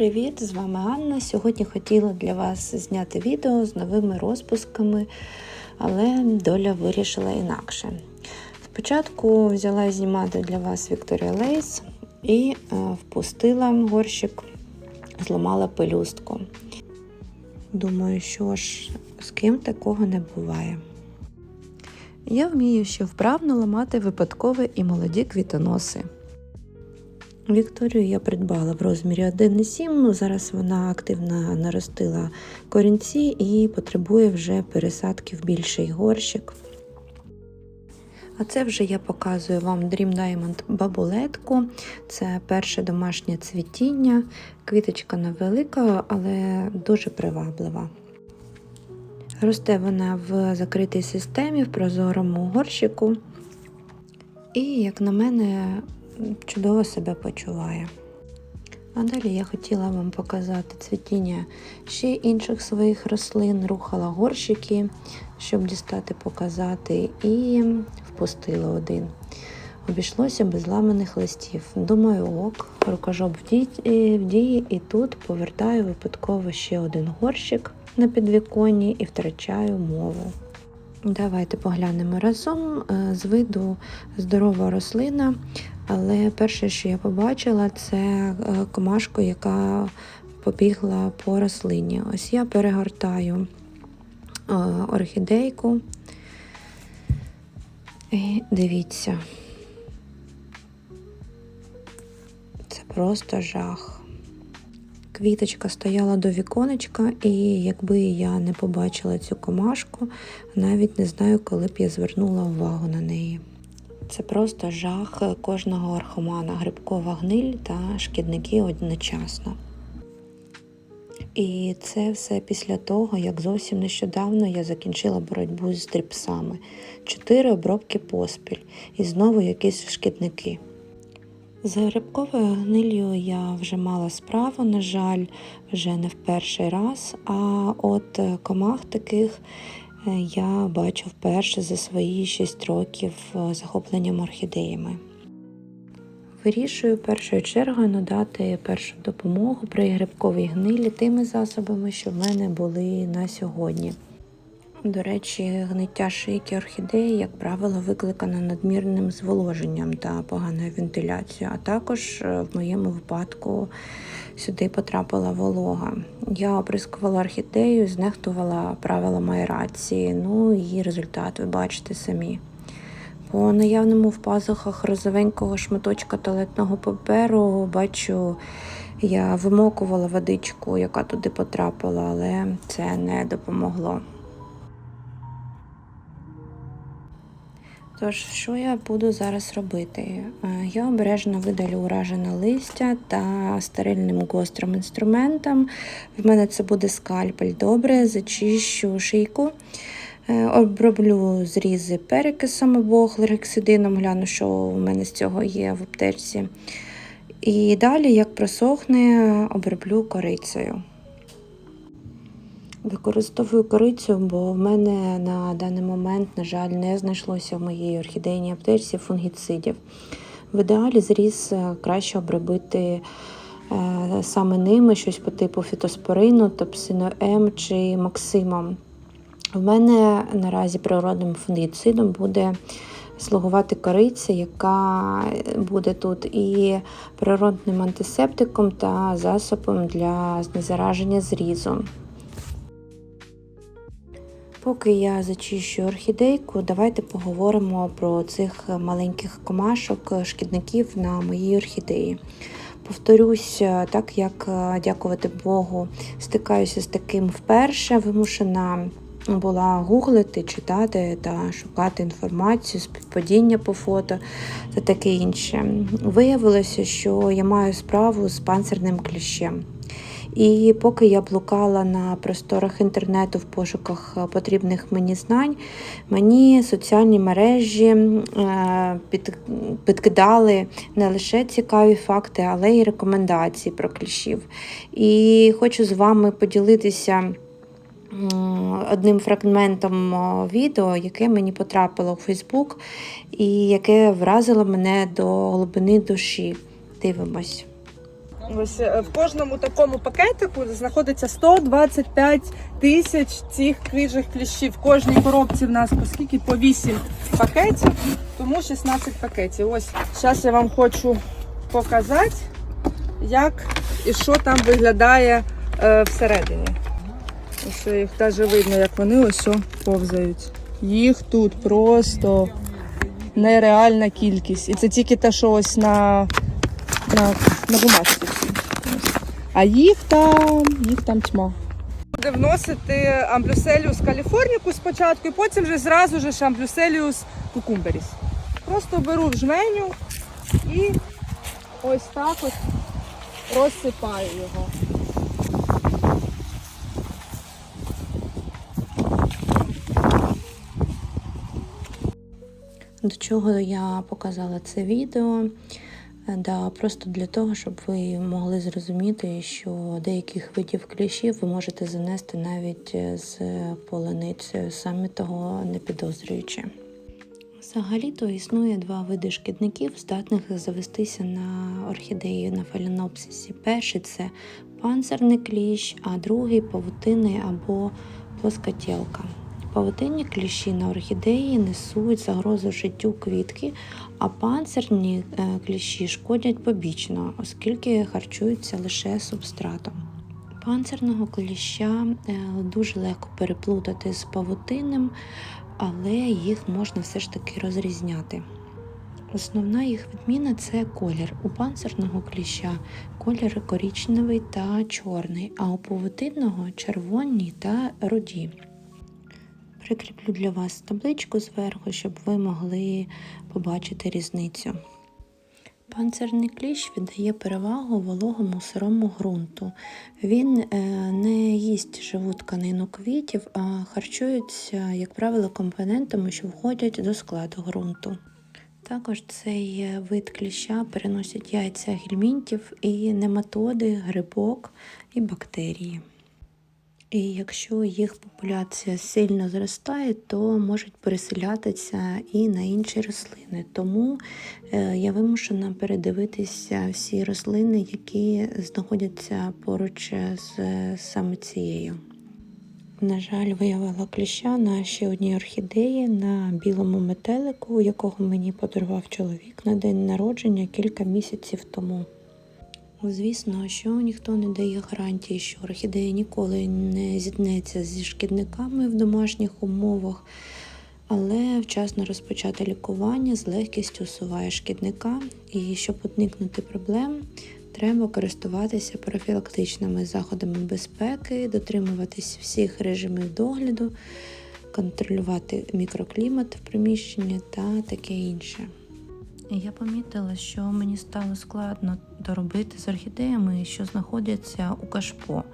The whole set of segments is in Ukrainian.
привіт! З вами Анна. Сьогодні хотіла для вас зняти відео з новими розпусками, але доля вирішила інакше. Спочатку взяла знімати для вас Victoria Lace і е, впустила горщик, зламала пелюстку. Думаю, що ж, з ким такого не буває. Я вмію ще вправно ламати випадкові і молоді квітоноси. Вікторію я придбала в розмірі 1,7. Зараз вона активно наростила корінці і потребує вже пересадки в більший горщик. А це вже я показую вам Dream Diamond бабулетку. Це перше домашнє цвітіння. Квіточка невелика, але дуже приваблива. Росте вона в закритій системі, в прозорому горщику. І, як на мене, чудово себе почуває. А далі я хотіла вам показати цвітіння ще інших своїх рослин, рухала горщики, щоб дістати, показати, і впустила один. Обійшлося без ламаних листів. Думаю, ок, рукожоп дії, в дії, і тут повертаю випадково ще один горщик на підвіконні і втрачаю мову. Давайте поглянемо разом. З виду здорова рослина, але перше, що я побачила, це комашка, яка побігла по рослині. Ось я перегортаю орхідейку. І дивіться, це просто жах. Квіточка стояла до віконечка, і якби я не побачила цю комашку, навіть не знаю, коли б я звернула увагу на неї. Це просто жах кожного архомана, грибкова гниль та шкідники одночасно. І це все після того, як зовсім нещодавно я закінчила боротьбу з дріпсами. Чотири обробки поспіль і знову якісь шкідники. З грибковою гнилью я вже мала справу, на жаль, вже не в перший раз, а от комах таких я бачу вперше за свої 6 років захопленням орхідеями. Вирішую першою чергою надати першу допомогу при грибковій гнилі тими засобами, що в мене були на сьогодні. До речі, гниття шийки орхідеї, як правило, викликано надмірним зволоженням та поганою вентиляцією, а також в моєму випадку сюди потрапила волога. Я оприскувала орхідею, знехтувала правилами аерації, ну і результат ви бачите самі. По наявному в пазухах розовенького шматочка туалетного паперу бачу, я вимокувала водичку, яка туди потрапила, але це не допомогло. Тож, що я буду зараз робити? Я обережно видалю уражене листя та стерильним гострим інструментом. В мене це буде скальпель. Добре, зачищу шийку, оброблю зрізи перекисом або хлорексидином, гляну, що у мене з цього є в аптечці. І далі, як просохне, оброблю корицею. Використовую корицю, бо в мене на даний момент, на жаль, не знайшлося в моїй орхідейній аптечці фунгіцидів. В ідеалі зріз краще обробити е, саме ними щось по типу фітоспорину, топсино М чи Максимом. В мене наразі природним фунгіцидом буде слугувати кориця, яка буде тут і природним антисептиком та засобом для знезараження зрізу. Поки я зачищу орхідейку, давайте поговоримо про цих маленьких комашок, шкідників на моїй орхідеї. Повторюсь, так як, дякувати Богу, стикаюся з таким вперше, вимушена була гуглити, читати та шукати інформацію, співпадіння по фото та таке інше. Виявилося, що я маю справу з панцирним кліщем. І поки я блукала на просторах інтернету в пошуках потрібних мені знань, мені соціальні мережі підкидали не лише цікаві факти, але й рекомендації про кліщів. І хочу з вами поділитися. Одним фрагментом відео, яке мені потрапило у Фейсбук, і яке вразило мене до глибини душі. Дивимось. Ось е, в кожному такому пакетику знаходиться 125 тисяч цих крижих кліщів. В кожній коробці в нас по скільки по 8 пакетів, тому 16 пакетів. Ось зараз я вам хочу показати, як і що там виглядає е, всередині. Ось їх теж видно, як вони ось повзають. Їх тут просто нереальна кількість. І це тільки те, що ось на, на, на бумажці. А їх там, їх там тьма. Буде вносити амблюселіус каліфорнікус спочатку, і потім вже зразу ж амблюселіус кукумберіс. Просто беру в жменю і ось так от розсипаю його. До чого я показала це відео? Да, просто для того, щоб ви могли зрозуміти, що деяких видів кліщів ви можете занести навіть е, з полуницею, самі того не підозрюючи. Взагалі-то існує два види шкідників, здатних завестися на орхідеї на фаленопсисі. Перший це панцирний кліщ, а другий павутинний або плоскотілка. Павутинні кліщі на орхідеї несуть загрозу життю квітки, а панцирні е, кліщі шкодять побічно, оскільки харчуються лише субстратом. Панцирного кліща е, дуже легко переплутати з павутинним, але їх можна все ж таки розрізняти. Основна їх відміна це колір. У панцирного кліща колір коричневий та чорний, а у павутинного червоні та руді. Прикріплю для вас табличку зверху, щоб ви могли побачити різницю. Панцирний кліщ віддає перевагу вологому сирому ґрунту. Він е, не їсть живу тканину квітів, а харчується, як правило, компонентами, що входять до складу ґрунту. Також цей вид кліща переносять яйця гельмінтів і нематоди, грибок і бактерії. І якщо їх популяція сильно зростає, то можуть переселятися і на інші рослини. Тому е, я вимушена передивитися всі рослини, які знаходяться поруч з саме цією. На жаль, виявила кліща на ще одній орхідеї на білому метелику, якого мені подарував чоловік на день народження кілька місяців тому. Звісно, що ніхто не дає гарантії, що орхідея ніколи не зіткнеться зі шкідниками в домашніх умовах, але вчасно розпочати лікування з легкістю усуває шкідника, і щоб уникнути проблем, треба користуватися профілактичними заходами безпеки, дотримуватись всіх режимів догляду, контролювати мікроклімат в приміщенні та таке інше. Я помітила, що мені стало складно доробити з орхідеями, що знаходяться у кашпо.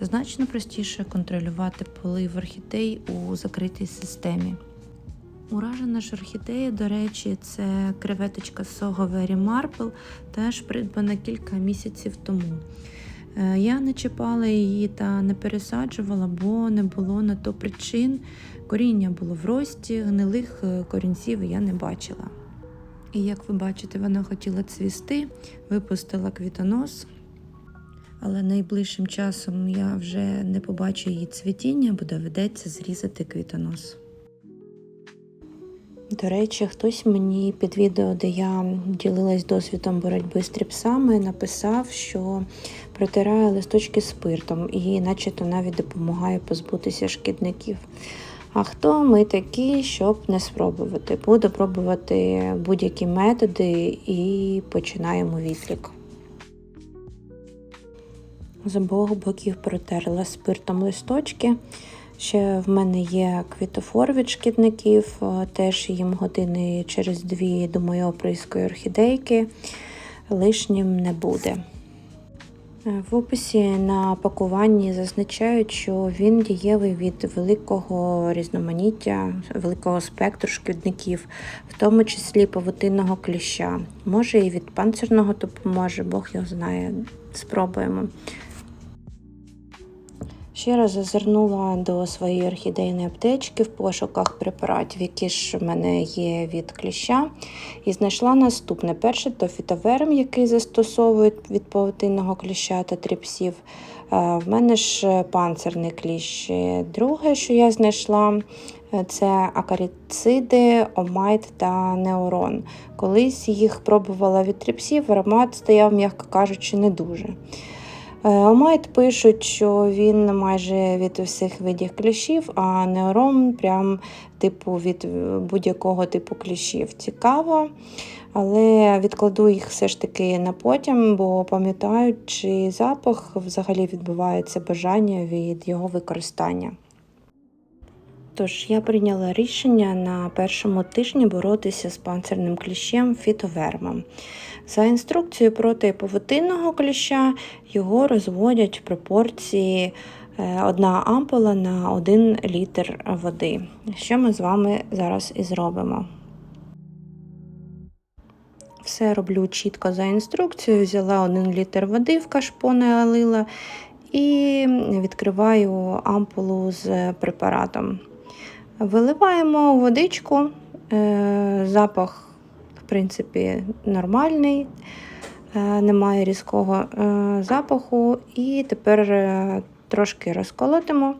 Значно простіше контролювати полив орхідей у закритій системі. Уражена ж орхідея, до речі, це креветочка Very Marble, теж придбана кілька місяців тому. Е, Я не чіпала її та не пересаджувала, бо не було на то причин. Коріння було в рості, гнилих е, корінців я не бачила. І як ви бачите, вона хотіла цвісти, випустила квітонос. Але найближчим часом я вже не побачу її цвітіння, бо доведеться зрізати квітонос. До речі, хтось мені під відео, де я ділилась досвідом боротьби з тріпсами, написав, що протирає листочки спиртом і начебто навіть допомагає позбутися шкідників. А хто ми такі, щоб не спробувати? Буду пробувати будь-які методи і починаємо відлік. З обох боків протерла спиртом листочки. Ще в мене є квітофор від шкідників, теж їм години через дві до моєї оприскої орхідейки. Лишнім не буде. В описі на пакуванні зазначають, що він дієвий від великого різноманіття, великого спектру шкідників, в тому числі павутинного кліща. Може і від панцирного допоможе, Бог його знає. Спробуємо. Ще раз зазирнула до своєї орхідейної аптечки в пошуках препаратів, які ж в мене є від кліща, і знайшла наступне. Перше то фітоверм, який застосовують від павутинного кліща та тріпсів. Е, В мене ж панцирний кліщ. Друге, що я знайшла, е, це акаріциди, омайт та неурон. Колись їх пробувала від тріпсів, аромат стояв, м'яко кажучи, не дуже. Е, Омайт пишуть, що він майже від усіх видів кліщів, а неурон прям типу від е, будь-якого типу кліщів. Цікаво, але відкладу їх все ж таки на потім, бо пам'ятаю, чи запах взагалі відбувається бажання від його використання. Тож я прийняла рішення на першому тижні боротися з панцирним кліщем фітовермом. За інструкцією проти павутинного кліща його розводять в пропорції е, одна ампула на 1 літр води, що ми з вами зараз і зробимо. Все роблю чітко за інструкцією. Взяла 1 літр води в кашпо налила і відкриваю ампулу з препаратом. Виливаємо водичку, е, запах, принципі, нормальний, е, немає різкого е, запаху. І тепер е, трошки розколотимо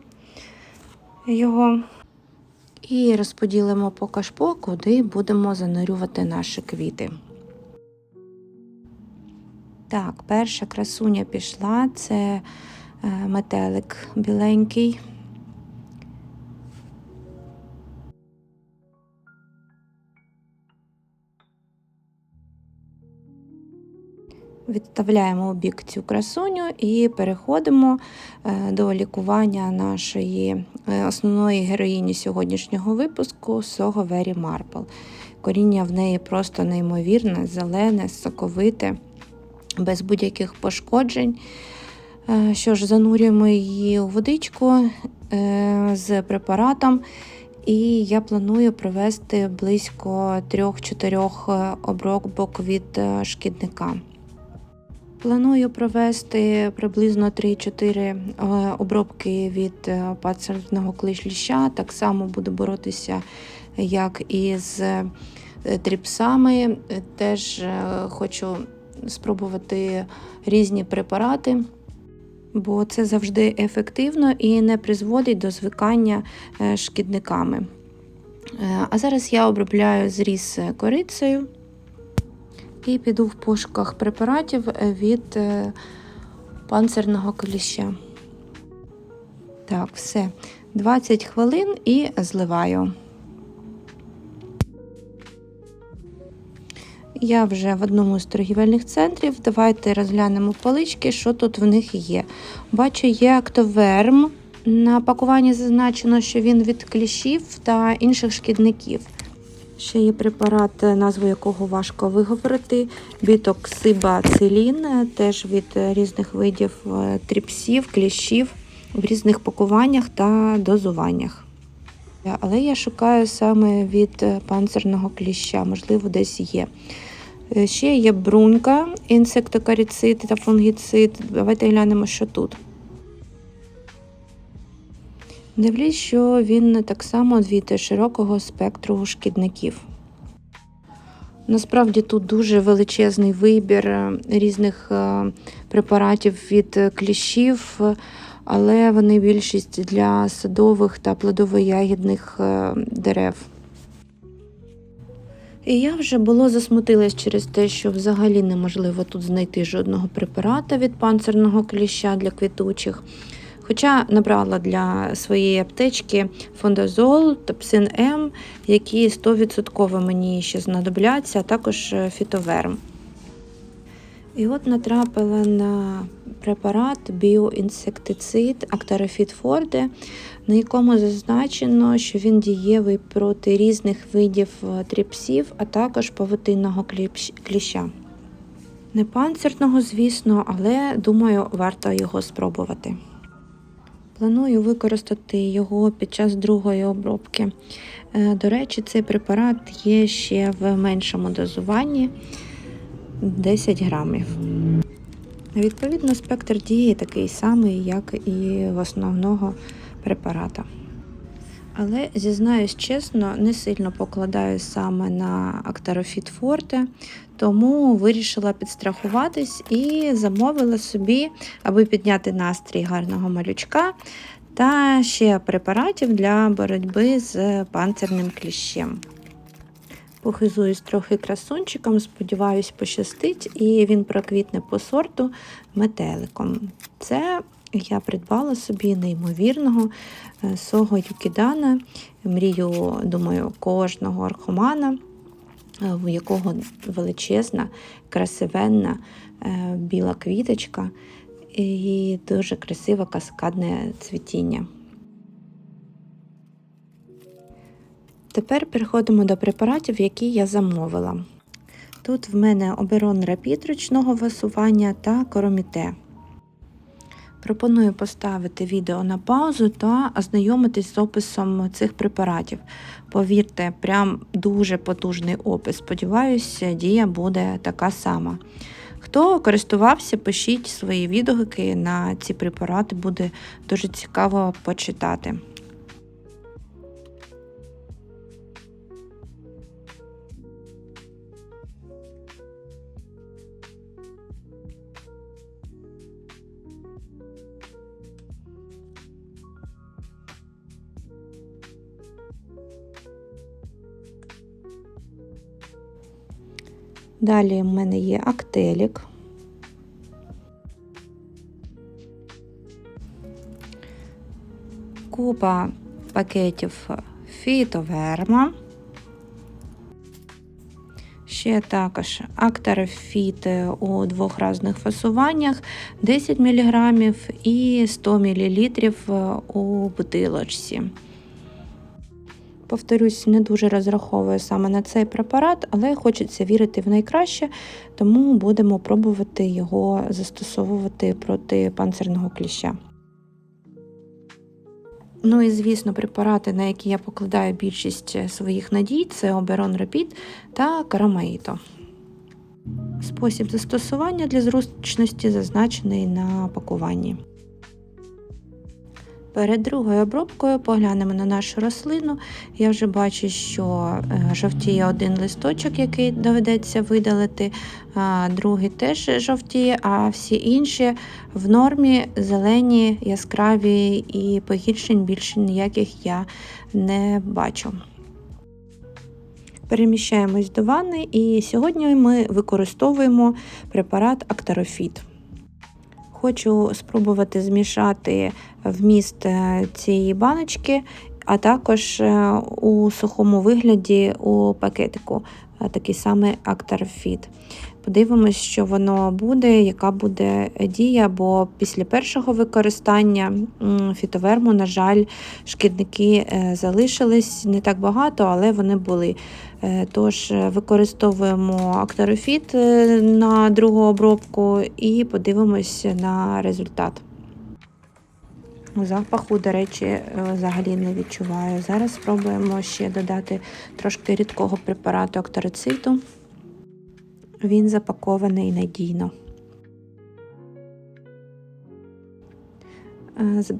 його і розподілимо по кашпо, куди будемо занурювати наші квіти. Так, перша красуня пішла, це метелик біленький. Відставляємо у бік цю красуню і переходимо е, до лікування нашої е, основної героїні сьогоднішнього випуску Сого Вері Марпл. Коріння в неї просто неймовірне, зелене, соковите, без будь-яких пошкоджень. Е, Що ж, занурюємо її у водичку з препаратом. І я планую провести близько 3-4 обробок від шкідника. Планую провести приблизно 3-4 е, обробки від е, пацерного кліща. Так само буду боротися, як і з е, тріпсами. Е, Теж е, хочу спробувати різні препарати, бо це завжди ефективно і не призводить до звикання е, шкідниками. Е, А зараз я обробляю зріз корицею і піду в пошуках препаратів від е, панцирного кліща. Так, все. 20 хвилин і зливаю. Я вже в одному з торгівельних центрів. Давайте розглянемо полички, що тут в них є. Бачу, є актоверм. На пакуванні зазначено, що він від кліщів та інших шкідників. Ще є препарат, назву якого важко виговорити. Бітоксибацилін, теж від різних видів е, тріпсів, кліщів в різних пакуваннях та дозуваннях. Але я шукаю саме від е, панцирного кліща, можливо, десь є. Е, Ще є брунька, інсектокаріцид та фунгіцид. Давайте глянемо, що тут. Дивлюсь, що він так само від широкого спектру шкідників. Насправді тут дуже величезний вибір е, різних е, препаратів від кліщів, але вони більшість для садових та плодово-ягідних е, дерев. І я вже було засмутилась через те, що взагалі неможливо тут знайти жодного препарата від панцирного кліща для квітучих. Хоча набрала для своєї аптечки фондазол, топсин М, які 100% мені ще знадобляться, а також е, фітоверм. І от натрапила на препарат біоінсектицид Актарофіт Форде, на якому зазначено, що він дієвий проти різних видів е, тріпсів, а також павутинного кліща. Не панцирного, звісно, але думаю, варто його спробувати. Планую використати його під час другої обробки. Е, До речі, цей препарат є ще в меншому дозуванні 10 грамів. Відповідно, спектр дії такий самий, як і в основного препарата. Але зізнаюсь чесно, не сильно покладаю саме на Актарофіт Форте, тому вирішила підстрахуватись і замовила собі, аби підняти настрій гарного малючка, та ще препаратів для боротьби з панцирним кліщем. Похизуюсь трохи красунчиком, сподіваюсь, пощастить, і він проквітне по сорту метеликом. Це я придбала собі неймовірного е, сого Юкідана. Мрію, думаю, кожного архомана, е, в якого величезна, красивенна е, біла квіточка і дуже красиве каскадне цвітіння. Тепер переходимо до препаратів, які я замовила. Тут в мене оберон рапід ручного висування та короміте. Пропоную поставити відео на паузу та ознайомитись з описом цих препаратів. Повірте, прям дуже потужний опис. Сподіваюся, дія буде така сама. Хто користувався, пишіть свої відгуки на ці препарати, буде дуже цікаво почитати. Далі в мене є актелік. Купа пакетів фітоверма. Ще також актарофіт у двох різних фасуваннях 10 мг і 100 мл у бутилочці. Повторюсь, не дуже розраховую саме на цей препарат, але хочеться вірити в найкраще, тому будемо пробувати його застосовувати проти панцирного кліща. Ну і звісно, препарати, на які я покладаю більшість своїх надій, це Оберон Rapid та Карамаїто. Спосіб застосування для зручності зазначений на пакуванні. Перед другою обробкою поглянемо на нашу рослину. Я вже бачу, що е, жовтіє один листочок, який доведеться видалити, другий теж жовтіє, а всі інші в нормі зелені, яскраві і погіршень більше ніяких я не бачу. Переміщаємось до ванни, і сьогодні ми використовуємо препарат Актарофіт. Хочу спробувати змішати вміст е, цієї баночки, а також е, у сухому вигляді у пакетику, е, такий самий Актарфіт. Подивимось, що воно буде, яка буде дія, бо після першого використання фітоверму, на жаль, шкідники залишились не так багато, але вони були. Тож використовуємо акторофіт на другу обробку і подивимось на результат. Запаху, до речі, взагалі не відчуваю. Зараз спробуємо ще додати трошки рідкого препарату акторициту. Він запакований надійно.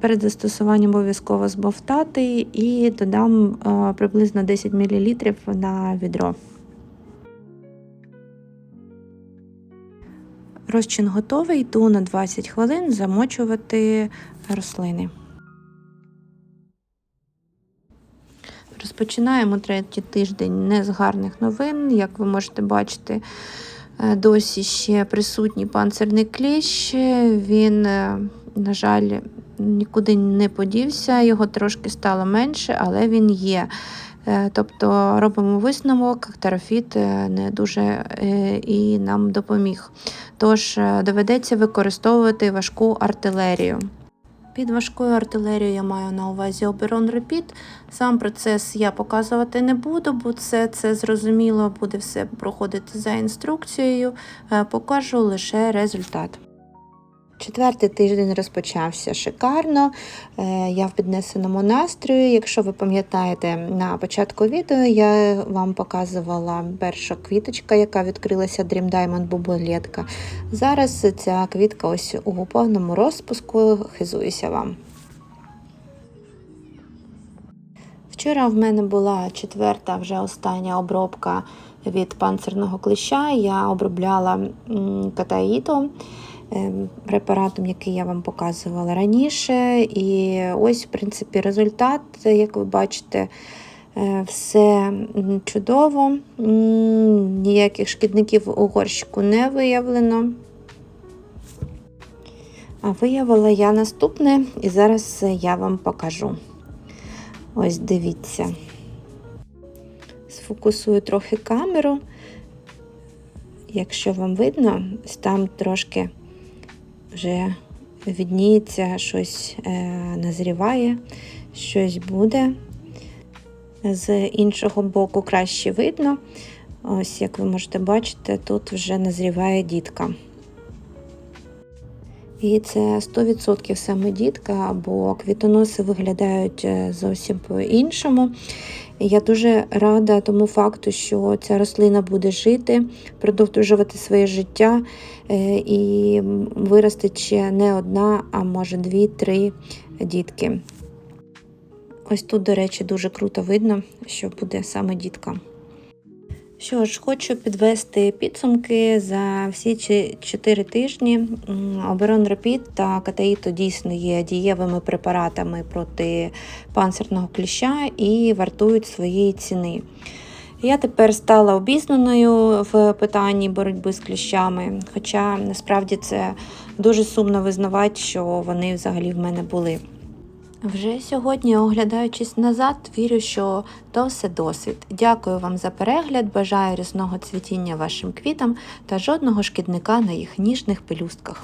Перед застосуванням обов'язково збовтати і додам приблизно 10 мл на відро. Розчин готовий, йду на 20 хвилин замочувати рослини. Розпочинаємо третій тиждень не з гарних новин. Як ви можете бачити, досі ще присутній панцирний кліщ. Він, на жаль, нікуди не подівся, його трошки стало менше, але він є. Тобто робимо висновок, актарофіт не дуже і нам допоміг. Тож доведеться використовувати важку артилерію. Під важкою артилерією я маю на увазі Оберон Repeat. Сам процес я показувати не буду, бо це, це зрозуміло буде все проходити за інструкцією. Покажу лише результат. Четвертий тиждень розпочався шикарно. Е, Я в піднесеному настрої. Якщо ви пам'ятаєте, на початку відео я вам показувала перша квіточка, яка відкрилася Dream Diamond Буболетка. Зараз ця квітка ось у повному розпуску. Хизуюся вам. Вчора в мене була четверта, вже остання обробка від панцирного клеща. Я обробляла м, катаїто ем, препаратом, який я вам показувала раніше. І ось, в принципі, результат, як ви бачите, е, все чудово. Ніяких шкідників у горщику не виявлено. А виявила я наступне, і зараз я вам покажу. Ось дивіться. Сфокусую трохи камеру. Якщо вам видно, там трошки вже відніється, щось е, назріває, щось буде. З іншого боку краще видно. Ось, як ви можете бачити, тут вже назріває дітка. І це 100% саме дітка, бо квітоноси виглядають е, зовсім по-іншому. Я дуже рада тому факту, що ця рослина буде жити, продовжувати своє життя е, і виростить ще не одна, а може дві-три дітки. Ось тут, до речі, дуже круто видно, що буде саме дітка. Що ж, хочу підвести підсумки за всі 4 тижні. Оберон Рапід та Катаїто дійсно є дієвими препаратами проти панцирного кліща і вартують своєї ціни. Я тепер стала обізнаною в питанні боротьби з кліщами, хоча насправді це дуже сумно визнавати, що вони взагалі в мене були. Вже сьогодні, оглядаючись назад, вірю, що то все досвід. Дякую вам за перегляд, бажаю різного цвітіння вашим квітам та жодного шкідника на їх ніжних пелюстках.